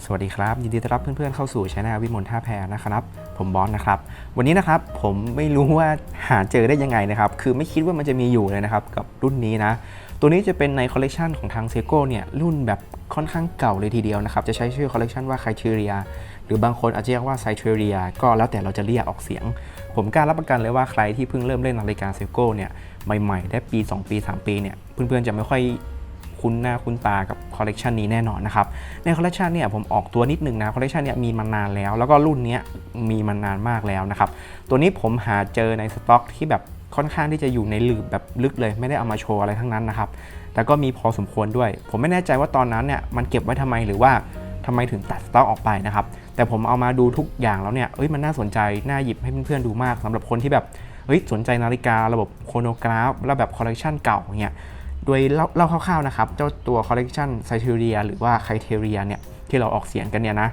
สวัสดีครับ ยินดีต้อนรับเพื่อนๆเข้าสู่ช anel วิมลท่าแพนะครับ ผมบอสนะครับ วันนี้นะครับผมไม่รู้ว่าหาเจอได้ยังไงนะครับ คือไม่คิดว่ามันจะมีอยู่เลยนะครับกับรุ่นนี้นะ ตัวนี้จะเป็นในคอลเลกชันของทางเซโก้เนี่ยรุ่นแบบค่อนข้างเก่าเลยทีเดียวนะครับ จะใช้ชื่อคอลเลกชันว่าไคทีเรียหรือบางคนอาจจะเรียกว่าไซเทเรียก็แล้วแต่เราจะเรียกออกเสียง ผมกล้ารับประกันเลยว่าใครที่เพิ่งเริ่มเล่นนาฬิกาเซโก้เนี่ยใหม่ๆ ได้ปี 2 ปี 3 ปีเนี่ยเพื่อนๆจะไม่ค่อย คุ้นหน้าคุ้นตากับคอลเลกชันนี้แน่นอนนะครับ ในคอลเลกชันเนี่ยผมออกตัวนิดนึงนะคอลเลกชันเนี่ยมีมานานแล้ว แล้วก็รุ่นนี้มีมานานมากแล้วนะครับ ตัวนี้ผมหาเจอในสต็อกที่แบบค่อนข้างที่จะอยู่ในหลืบแบบลึกเลย ไม่ได้เอามาโชว์อะไรทั้งนั้นนะครับ แต่ก็มีพอสมควรด้วย ผมไม่แน่ใจว่าตอนนั้นเนี่ยมันเก็บไว้ทำไมหรือว่าทำไมถึงตัดสต็อกออกไปนะครับ แต่ผมเอามาดูทุกอย่างแล้วเนี่ยเอ้ยมันน่าสนใจ น่าหยิบให้เพื่อนๆดูมากสำหรับคนที่แบบเฮ้ยสนใจนาฬิการะบบโครโนกราฟ แล้วแบบคอลเลกชันเก่าเนี่ย โดยเล่าคร่าวๆนะครับ เจ้าตัวคอลเลกชันไซเทเรียหรือว่าไคเทเรียเนี่ยที่เราออกเสียงกันเนี่ยนะ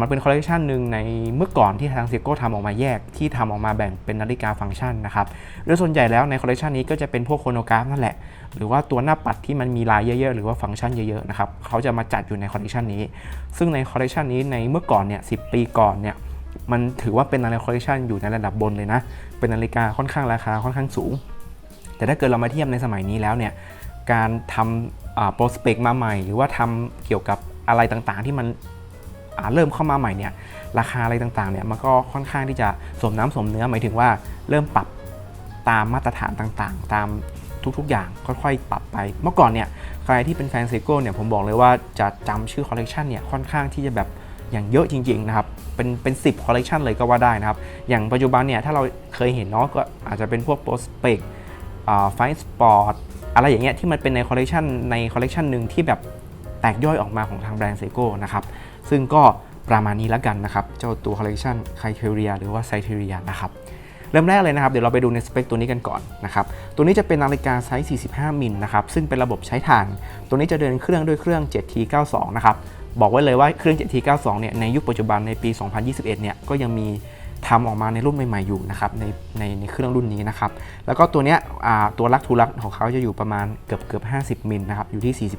มันเป็นคอลเลกชันหนึ่งในเมื่อก่อนที่ทางเซโก้ทำออกมาแยกที่ทำออกมาแบ่งเป็นนาฬิกาฟังก์ชันนะครับโดยส่วนใหญ่แล้วในคอลเลกชันนี้ก็จะเป็นพวกโครโนกราฟนั่นแหละ หรือว่าตัวหน้าปัดที่มันมีลายเยอะๆ หรือว่าฟังก์ชันเยอะๆนะครับเขาจะมาจัดอยู่ในคอลเลกชันนี้ ซึ่งในคอลเลกชันนี้ในเมื่อก่อนเนี่ยสิปีก่อนเนี่ยมันถือว่าเป็นนาฬิกาคอลเลกชันอยู่ในระดับบนเลยนะเป็นนาฬิกาค่อนข้างราคาค่อนข้างสูง แต่ถ้าเกิดเรามาเทียบในสมัยนี้แล้วเนี่ยการทำโปรสเปกมาใหม่ หรือว่าทำเกี่ยวกับอะไรต่างๆ ที่มันเริ่มเข้ามาใหม่เนี่ยราคาอะไรต่างๆเนี่ยมันก็ค่อนข้างที่จะสมน้ำสมเนื้อหมายถึงว่าเริ่มปรับตามมาตรฐานต่างๆ ตามทุกๆ อย่างค่อยๆ ปรับไป เมื่อก่อนเนี่ยใครที่เป็นแฟนเซโก้เนี่ยผมบอกเลยว่าจะจำชื่อคอลเลกชันเนี่ยค่อนข้างที่จะแบบอย่างเยอะจริงๆนะครับเป็นเป็นสิบคอลเลกชันเลยก็ว่าได้นะครับ อย่างปัจจุบันเนี่ยถ้าเราเคยเห็นเนาะก็อาจจะเป็นพวกโปรสเปก ไฟสปอร์ตอะไรอย่างเงี้ยที่มันเป็นในคอลเลกชันในคอลเลกชันหนึ่งที่แบบแตกย่อยออกมาของทางแบรนด์เซโก้นะครับซึ่งก็ประมาณนี้แล้วกันนะครับ เจ้าตัวคอลเลกชันไคเทเรียหรือว่าไซเทเรียนะครับเริ่มแรกเลยนะครับ เดี๋ยวเราไปดูในสเปคตัวนี้กันก่อนนะครับ ตัวนี้จะเป็นนาฬิกาไซส์ 45 มิลนะครับ ซึ่งเป็นระบบใช้ถ่าน ตัวนี้จะเดินเครื่องด้วยเครื่อง 7T92 นะครับ บอกไว้เลยว่าเครื่อง 7T92 เนี่ย ในยุคปัจจุบันในปี 2021 เนี่ย ก็ยังมี ทำออกมาในรุ่นใหม่ๆอยู่นะครับในในในเครื่องรุ่นนี้นะครับแล้วก็ตัวเนี้ยตัวลักทูลักของเขาจะอยู่ประมาณเกือบเกือบ50มิลนะครับอยู่ที่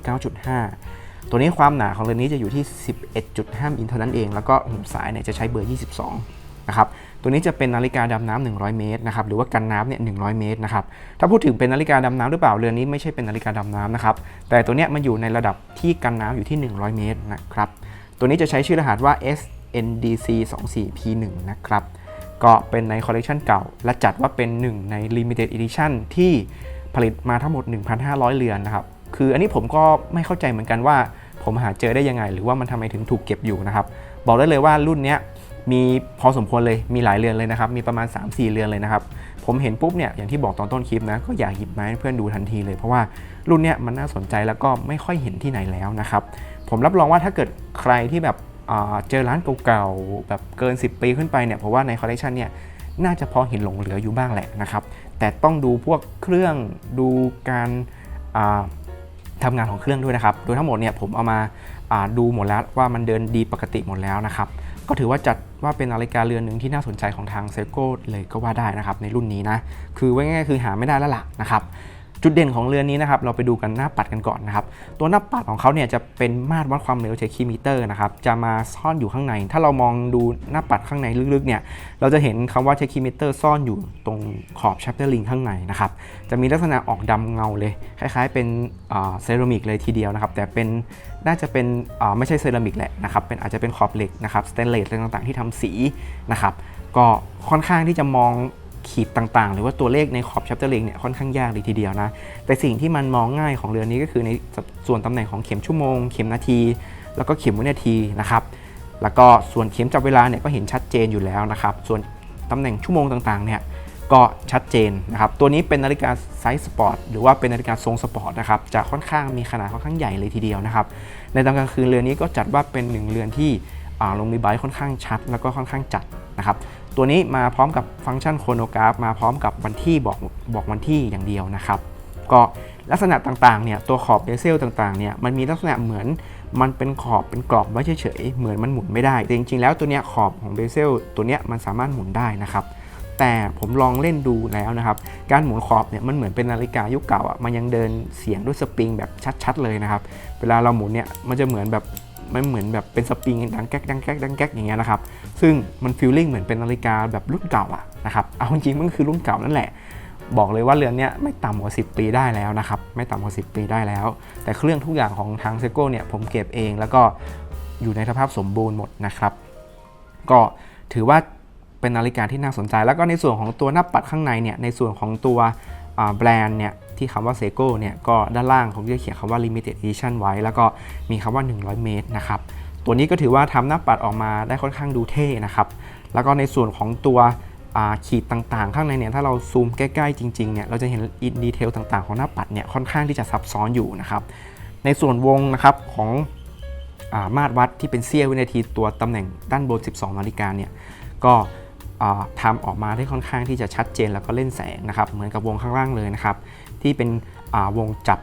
49.5 ตัวนี้ความหนาของเรือนนี้จะอยู่ที่ 11.5มิลเท่านั้นเอง แล้วก็หูสายเนี่ยจะใช้เบอร์ 22นะครับตัวนี้จะเป็นนาฬิกาดำน้ำ100 เมตรนะครับหรือว่ากันน้ำเนี่ย100 เมตรนะครับถ้าพูดถึงเป็นนาฬิกาดำน้ำหรือเปล่าเรือนนี้ไม่ใช่เป็นนาฬิกาดำน้ำนะครับแต่ตัวเนี้ยมันอยู่ในระดับที่กันน้ำอยู่ที่ 100 เมตรนะครับตัวนี้จะใช้ชื่อรหัสว่า NDC 24 P1 นะครับ ก็เป็นในคอลเลกชันเก่า และจัดว่าเป็นหนึ่งใน Limited Edition ที่ผลิตมาทั้งหมด 1,500 เรือนนะครับ คืออันนี้ผมก็ไม่เข้าใจเหมือนกันว่าผมหาเจอได้ยังไง หรือว่ามันทำไมถึงถูกเก็บอยู่นะครับ บอกได้เลยว่ารุ่นนี้มีพอสมควรเลยมีหลายเรือนเลยนะครับ มีประมาณ 3-4 เรือนเลยนะครับ ผมเห็นปุ๊บเนี่ยอย่างที่บอกตอนต้นคลิปนะก็อยากหยิบมาให้เพื่อนดูทันทีเลย เพราะว่ารุ่นเนี้ยมันน่าสนใจแล้วก็ไม่ค่อยเห็นที่ไหนแล้วนะครับ ผมรับรองว่าถ้าเกิดใครที่แบบ เจอร้านเก่าๆแบบเกิน 10 ปีขึ้นไปเนี่ยเพราะว่าในคอลเลกชันเนี่ยน่าจะพอเห็นหลงเหลืออยู่บ้างแหละนะครับ แต่ต้องดูพวกเครื่องดูการาทำงานของเครื่องด้วยนะครับ โดยทั้งหมดเนี่ยผมเอามาาดูหมดแล้วว่ามันเดินดีปกติหมดแล้วนะครับ ก็ถือว่าจัดว่าเป็นนาฬิกาเรือนหนึ่งที่น่าสนใจของทางเซโก้เลยก็ว่าได้นะครับในรุ่นนี้นะ คือไว้ง่ายๆคือหาไม่ได้แล้วล่ะนะครับ จุดเด่นของเรือนนี้นะครับเราไปดูกันหน้าปัดกันก่อนนะครับตัวหน้าปัดของเขาเนี่ยจะเป็นมาตรวัดความเร็วเทคิมิเตอร์นะครับจะมาซ่อนอยู่ข้างใน ถ้าเรามองดูหน้าปัดข้างในลึกๆเนี่ยเราจะเห็นคำว่าเทคิมิเตอร์ซ่อนอยู่ตรงขอบชัปเตอร์ลิงข้างในนะครับจะมีลักษณะออกดำเงาเลย คล้ายๆ เป็นเซรามิกเลยทีเดียวนะครับแต่เป็นน่าจะเป็นไม่ใช่เซรามิกแหละนะครับเป็นอาจจะเป็นขอบเหล็กนะครับสเตนเลสอะไรต่างๆที่ทำสีนะครับก็ค่อนข้างที่จะมอง ขีดต่างๆ หรือว่าตัวเลขในขอบชัปเตอร์ลิงเนี่ยค่อนข้างยากเลยทีเดียวนะ แต่สิ่งที่มันมองง่ายของเรือนนี้ก็คือในส่วนตำแหน่งของเข็มชั่วโมง เข็มนาที แล้วก็เข็มวินาทีนะครับ แล้วก็ส่วนเข็มจับเวลาเนี่ยก็เห็นชัดเจนอยู่แล้วนะครับ ส่วนตำแหน่งชั่วโมงต่างๆเนี่ยก็ชัดเจนนะครับ ตัวนี้เป็นนาฬิกาไซส์สปอร์ตหรือว่าเป็นนาฬิกาทรงสปอร์ตนะครับ จะค่อนข้างมีขนาดค่อนข้างใหญ่เลยทีเดียวนะครับ ในตอนกลางคืนเรือนนี้ก็จัดว่าเป็นหนึ่งเรือนที่ลงมีไบค่อนข้างชัด แล้วก็ค่อนข้างจัดนะครับ ตัวนี้มาพร้อมกับฟังก์ชันโครโนกราฟมาพร้อมกับวันที่บอกบอกวันที่อย่างเดียวนะครับ ก็ลักษณะต่างๆเนี่ยตัวขอบเบเซลต่างๆเนี่ยมันมีลักษณะเหมือนมันเป็นขอบเป็นกรอบไว้เฉยๆเหมือนมันหมุนไม่ได้แต่จริงๆ แล้วตัวเนี้ยขอบของเบเซลตัวเนี้ยมันสามารถหมุนได้นะครับแต่ผมลองเล่นดูแล้วนะครับ การหมุนขอบเนี่ยมันเหมือนเป็นนาฬิกายุคเก่าอะมันยังเดินเสียงด้วยสปริงแบบชัด ๆ เลยนะครับ เวลาเราหมุนเนี่ยมันจะเหมือนแบบ มันเหมือนแบบเป็นสปริงดังแก๊กดังแก๊กดังแก๊กอย่างเงี้ยนะครับ ซึ่งมันฟีลลิ่งเหมือนเป็นนาฬิกาแบบรุ่นเก่าอะนะครับ เอาจริงๆมันคือรุ่นเก่านั่นแหละ บอกเลยว่าเรือนเนี้ยไม่ต่ำกว่า 10 ปีได้แล้วนะครับ ไม่ต่ำกว่า 10 ปีได้แล้ว แต่เครื่องทุกอย่างของทางเซโก้เนี่ยผมเก็บเองแล้วก็อยู่ในสภาพสมบูรณ์หมดนะครับ ก็ถือว่าเป็นนาฬิกาที่น่าสนใจ แล้วก็ในส่วนของตัวหน้าปัดข้างในเนี่ย ในส่วนของตัวแบรนด์เนี่ย ที่คำว่าเซโก้เนี่ยก็ด้านล่างผมจะเขียนคำว่า limited edition ไว้ แล้วก็มีคำว่า 100 เมตรนะครับ ตัวนี้ก็ถือว่าทำหน้าปัดออกมาได้ค่อนข้างดูเท่นะครับ แล้วก็ในส่วนของตัวขีดต่างๆ ข้างในเนี่ยถ้าเราซูมใกล้ๆจริงๆเนี่ยเราจะเห็นอินดีเทลต่างๆ ของหน้าปัดเนี่ยค่อนข้างที่จะซับซ้อนอยู่นะครับ ในส่วนวงนะครับของอามาตรวัดที่เป็นเสี้ยววินาทีตัวตำแหน่งด้านบน 12 นาฬิกาเนี่ยก็ทำออกมาได้ค่อนข้างที่จะชัดเจนแล้วก็เล่นแสงนะครับ เหมือนกับวงข้างล่างเลยนะครับ ที่เป็นวงจับ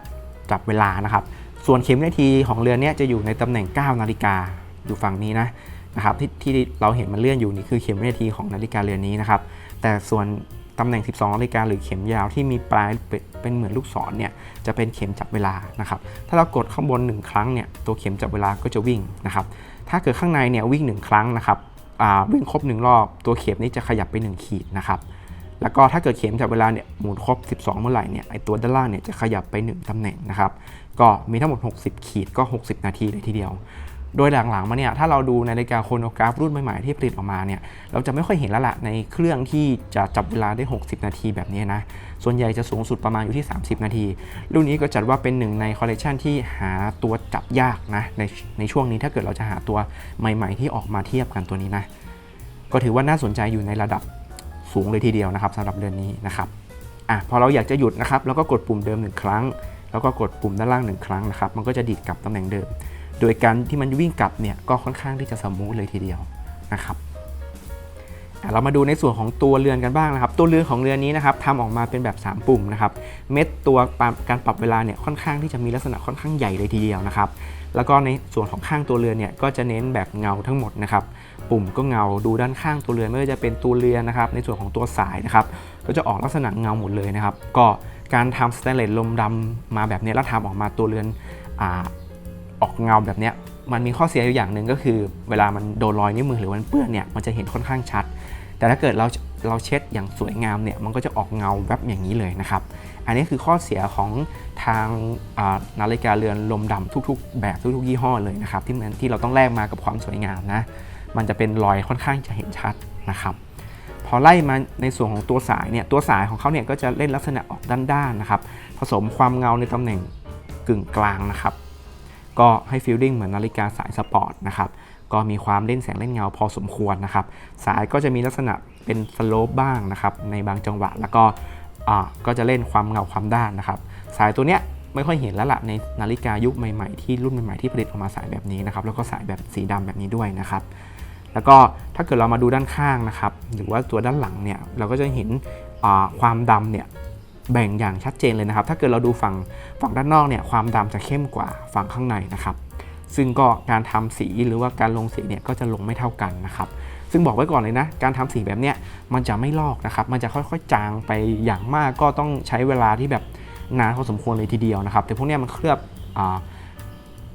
จับเวลานะครับ ส่วนเข็มนาทีของเรือนเนี้จะอยู่ในตำแหน่ง 9 นาฬิกาอยู่ฝั่งนี้นะนะครับที่ที่เราเห็นมันเลื่อนอยู่นี่คือเข็มนาทีของนาฬิกาเรือนนี้นะครับ แต่ส่วนตำแหน่ง 12 นาฬิกาหรือเข็มยาวที่มีปลายเป็นเป็นเหมือนลูกศรเนี่ยจะเป็นเข็มจับเวลานะครับ ถ้าเรากดข้างบน 1 ครั้งเนี่ยตัวเข็มจับเวลาก็จะวิ่งนะครับ ถ้าเกิดข้างในเนี่ยวิ่ง 1 ครั้งนะครับวิ่งครบ 1 รอบ ตัวเข็มนี้จะขยับไป 1 ขีดนะครับ แล้วก็ถ้าเกิดเข็มจับเวลาเนี่ยหมุนครบ 12 เมื่อไหร่เนี่ยไอตัวด้านล่างเนี่ยจะขยับไป 1ตำแหน่งนะครับก็มีทั้งหมด 60 ขีดก็ 60 นาทีเลยทีเดียว โดยหลังๆมาเนี่ยถ้าเราดูนาฬิกาโครโนกราฟรุ่นใหม่ๆที่ผลิตออกมาเนี่ยเราจะไม่ค่อยเห็นแล้วละในเครื่องที่จะจับเวลาได้ 60 นาทีแบบนี้นะส่วนใหญ่จะสูงสุดประมาณอยู่ที่ 30 นาที รุ่นนี้ก็จัดว่าเป็นหนึ่งในคอลเลกชันที่หาตัวจับยากนะในในช่วงนี้ถ้าเกิดเราจะหาตัวใหม่ ๆ ที่ออกมาเทียบกันตัวนี้นะก็ถือว่าน่าสนใจอยู่ในระดับ สูงเลยทีเดียวนะครับสำหรับเรือนนี้นะครับอะพอเราอยากจะหยุดนะครับเราก็กดปุ่มเดิมหนึ่งครั้ง แล้วก็กดปุ่มด้านล่างหนึ่งครั้งนะครับมันก็จะดีดกลับตำแหน่งเดิม โดยการที่มันวิ่งกลับเนี่ยก็ค่อนข้างที่จะสมูทเลยทีเดียวนะครับอะเรามาดูในส่วนของตัวเรือนกันบ้างนะครับ ตัวเรือนของเรือนนี้นะครับทำออกมาเป็นแบบ 3 ปุ่มนะครับ เม็ดตัวการปรับเวลาเนี่ยค่อนข้างที่จะมีลักษณะค่อนข้างใหญ่เลยทีเดียวนะครับ แล้วก็ในส่วนของข้างตัวเรือนเนี่ยก็จะเน้นแบบเงาทั้งหมดนะครับ ปุ่มก็เงาดูด้านข้างตัวเรือนไม่ว่าจะเป็นตัวเรือนนะครับ ในส่วนของตัวสายนะครับ ก็จะออกลักษณะเงาหมดเลยนะครับ ก็การทำสแตนเลสลมดำมาแบบนี้แล้วทำออกมาตัวเรือนอออกเงาแบบนี้มันมีข้อเสียอยู่อย่างหนึ่งก็คือ เวลามันโดนรอยนิ้วมือหรือมันเปื้อนเนี่ยมันจะเห็นค่อนข้างชัด แต่ถ้าเกิดเราเราเช็ดอย่างสวยงามเนี่ยมันก็จะออกเงาแบบอย่างนี้เลยนะครับ อันนี้คือข้อเสียของทางนาฬิกาเรือนลมดำทุก ๆ แบบทุกๆยี่ห้อเลยนะครับที่มันที่เราต้องแลกมากับความสวยงามนะมันจะเป็นรอยค่อนข้างจะเห็นชัดนะครับพอไล่มาในส่วนของตัวสายเนี่ยตัวสายของเขาเนี่ยก็จะเล่นลักษณะออกด้านๆนะครับผสมความเงาในตำแหน่งกึ่งกลางนะครับก็ให้ฟีลลิ่งเหมือนนาฬิกาสายสปอร์ตนะครับก็มีความเล่นแสงเล่นเงาพอสมควรนะครับ สายก็จะมีลักษณะเป็นสโลปบ้างนะครับในบางจังหวะ แล้วก็ ก็จะเล่นความเงาความด้านนะครับ สายตัวเนี้ยไม่ค่อยเห็นแล้วล่ะในนาฬิกายุคใหม่ๆที่รุ่นใหม่ๆที่ผลิตออกมาสายแบบนี้นะครับแล้วก็สายแบบสีดำแบบนี้ด้วยนะครับแล้วก็ถ้าเกิดเรามาดูด้านข้างนะครับหรือว่าตัวด้านหลังเนี่ยเราก็จะเห็นความดำเนี่ยแบ่งอย่างชัดเจนเลยนะครับ ถ้าเกิดเราดูฝั่งฝั่งด้านนอกเนี่ยความดำจะเข้มกว่าฝั่งข้างในนะครับ ซึ่งก็การทำสีหรือว่าการลงสีเนี่ยก็จะลงไม่เท่ากันนะครับ ซึ่งบอกไว้ก่อนเลยนะ การทำสีแบบเนี้ยมันจะไม่ลอกนะครับ มันจะค่อยๆจางไปอย่างมากก็ต้องใช้เวลาที่แบบนานพอสมควรเลยทีเดียวนะครับ แต่พวกเนี้ยมันเคลือบอ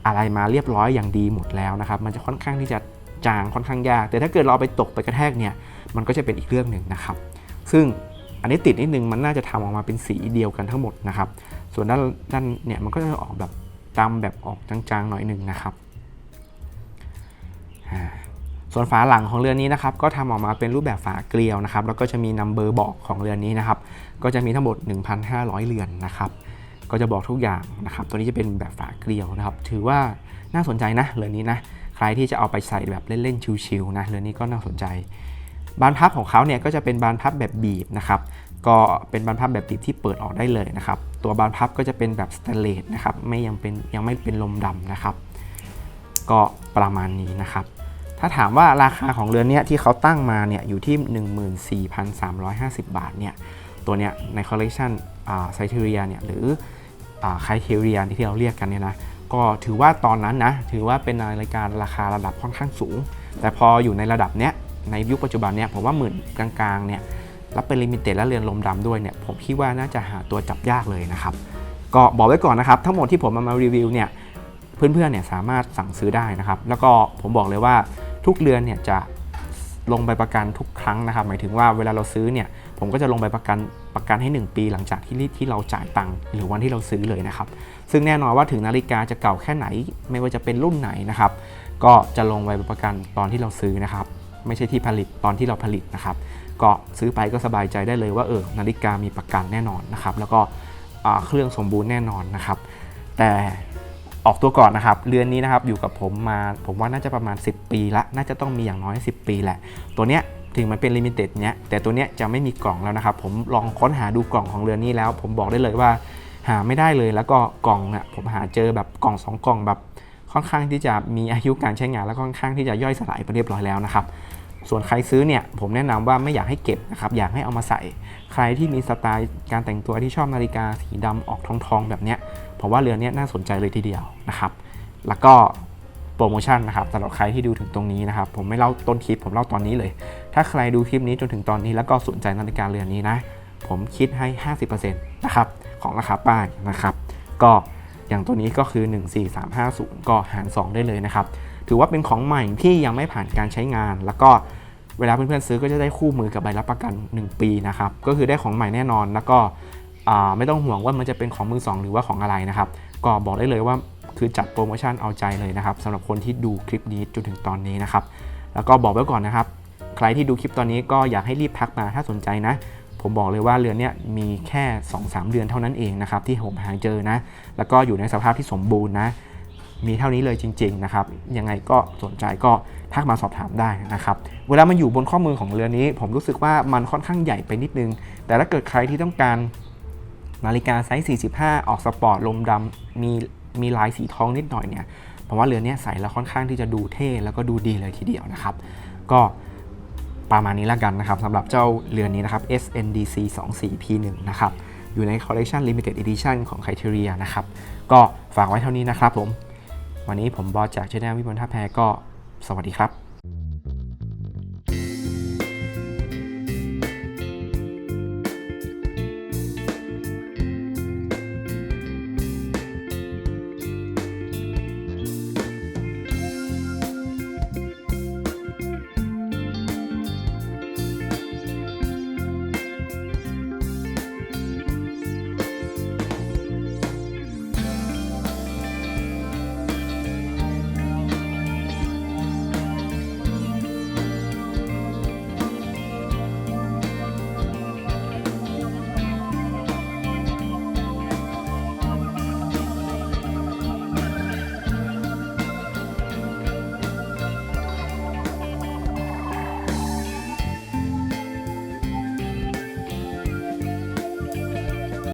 อะไรมาเรียบร้อยอย่างดีหมดแล้วนะครับ มันจะค่อนข้างที่จะจางค่อนข้างยาก แต่ถ้าเกิดเราไปตกไปกระแทกเนี่ย มันก็จะเป็นอีกเรื่องหนึ่งนะครับ ซึ่งอันนี้ติดนิดนึงมันน่าจะทำออกมาเป็นสีเดียวกันทั้งหมดนะครับ ส่วนด้านด้านเนี่ยมันก็จะออกแบบดำแบบออกจางๆหน่อยหนึ่งนะครับ ส่วนฝาหลังของเรือนนี้นะครับก็ทำออกมาเป็นรูปแบบฝาเกลียวนะครับแล้วก็จะมีนัมเบอร์บอกของเรือนนี้นะครับก็จะมีทั้งหมด 1,500 เรือนนะครับก็จะบอกทุกอย่างนะครับตัวนี้จะเป็นแบบฝาเกลียวนะครับถือว่าน่าสนใจนะเรือนนี้นะใครที่จะเอาไปใส่แบบเล่นๆชิวๆนะเรือนนี้ก็น่าสนใจ บานพับของเขาเนี่ยก็จะเป็นบานพับแบบบีบนะครับก็เป็นบานพับแบบบีบที่เปิดออกได้เลยนะครับตัวบานพับก็จะเป็นแบบสแตนเลสนะครับไม่ยังเป็นยังไม่เป็นลมดำนะครับก็ประมาณนี้นะครับ ถ้าถามว่าราคาของเรือนเนี้ยที่เขาตั้งมาเนี่ยอยู่ที่ 14,350 บาทเนี่ยตัวเนี้ยในคอลเลกชันไซเทเรียเนี่ยหรือไคเทเรียที่เราเรียกกันเนี่ยนะก็ถือว่าตอนนั้นนะถือว่าเป็นนาฬิการาคาระดับค่อนข้างสูง แต่พออยู่ในระดับเนี้ยในยุคปัจจุบันเนี่ยผมว่าหมื่นกลางๆเนี่ยรับเป็นลิมิเต็ดและเรือนลมดำด้วยเนี่ยผมคิดว่าน่าจะหาตัวจับยากเลยนะครับ ก็บอกไว้ก่อนนะครับ ทั้งหมดที่ผมมามารีวิวเนี่ยเพื่อนๆเนี่ยสามารถสั่งซื้อได้นะครับ แล้วก็ผมบอกเลยว่า ทุกเรือนเนี่ยจะลงใบประกันทุกครั้งนะครับหมายถึงว่าเวลาเราซื้อเนี่ยผมก็จะลงใบประกันประกันให้ 1 ปีหลังจากที่ที่เราจ่ายตังค์หรือวันที่เราซื้อเลยนะครับ ซึ่งแน่นอนว่าถึงนาฬิกาจะเก่าแค่ไหน ไม่ว่าจะเป็นรุ่นไหนนะครับ ก็จะลงใบประกันตอนที่เราซื้อนะครับ ไม่ใช่ที่ผลิตตอนที่เราผลิตนะครับ ก็ซื้อไปก็สบายใจได้เลยว่าเออนาฬิกามีประกันแน่นอนนะครับ แล้วก็เครื่องสมบูรณ์แน่นอนนะครับ แต่ ออกตัวก่อนนะครับเรือนนี้นะครับอยู่กับผมมาผมว่าน่าจะประมาณ 10 ปีละน่าจะต้องมีอย่างน้อย 10 ปีแหละ ตัวเนี้ยถึงมันเป็นลิมิเต็ดเนี้ยแต่ตัวเนี้ยจะไม่มีกล่องแล้วนะครับ ผมลองค้นหาดูกล่องของเรือนนี้แล้ว ผมบอกได้เลยว่าหาไม่ได้เลยแล้วก็กล่องน่ะผมหาเจอแบบกล่องสองกล่องแบบค่อนข้างที่จะมีอายุการใช้งานแล้วก็ค่อนข้างที่จะย่อยสลายไปเรียบร้อยแล้วนะครับส่วนใครซื้อเนี่ยผมแนะนำว่าไม่อยากให้เก็บนะครับอยากให้เอามาใส่ ใครที่มีสไตล์การแต่งตัวที่ชอบนาฬิกาสีดำออกทองๆแบบเนี้ย ผมว่าเรือนเนี้ยน่าสนใจเลยทีเดียวนะครับ แล้วก็โปรโมชั่นนะครับสำหรับใครที่ดูถึงตรงนี้นะครับ ผมไม่เล่าต้นคลิปผมเล่าตอนนี้เลย ถ้าใครดูคลิปนี้จนถึงตอนนี้แล้วก็สนใจนาฬิกาเรือนนี้นะ ผมคิดให้ 50%นะครับของราคาป้ายนะครับ ก็อย่างตัวนี้ก็คือ 14350 ก็หาร 2 ได้เลยนะครับ ถือว่าเป็นของใหม่ที่ยังไม่ผ่านการใช้งาน แล้วก็เวลาเพื่อนๆซื้อก็จะได้คู่มือกับใบรับประกัน 1 ปีนะครับ ก็คือได้ของใหม่แน่นอน แล้วก็ ไม่ต้องห่วงว่ามันจะเป็นของมือสองหรือว่าของอะไรนะครับ ก็บอกได้เลยว่าคือจัดโปรโมชั่นเอาใจเลยนะครับสำหรับคนที่ดูคลิปนี้จนถึงตอนนี้นะครับ แล้วก็บอกไว้ก่อนนะครับ ใครที่ดูคลิปตอนนี้ก็อยากให้รีบทักมาถ้าสนใจนะ ผมบอกเลยว่าเรือนนี้มีแค่ 2-3 เดือนเท่านั้นเองนะครับที่ผมหาเจอนะ แล้วก็อยู่ในสภาพที่สมบูรณ์นะ มีเท่านี้เลยจริง ๆนะครับ ยังไงก็สนใจก็ทักมาสอบถามได้นะครับ เวลามันอยู่บนข้อมือของเรือนี้ ผมรู้สึกว่ามันค่อนข้างใหญ่ไปนิดนึง แต่ถ้าเกิดใครที่ต้องการ นาฬิกาไซส์ 45 ออกสปอร์ตลมดำมีมีลายสีทองนิดหน่อยเนี่ยผมว่าเรือนนี้ใส่แล้วค่อนข้างที่จะดูเท่แล้วก็ดูดีเลยทีเดียวนะครับ ก็ประมาณนี้แล้วกันนะครับสำหรับเจ้าเรือนนี้นะครับ SNDC 24P1 นะครับ อยู่ใน Collection Limited Edition ของ Criteria นะครับ ก็ฝากไว้เท่านี้นะครับผม วันนี้ผมบอสจากช anel วิมลท่าแพก็สวัสดีครับ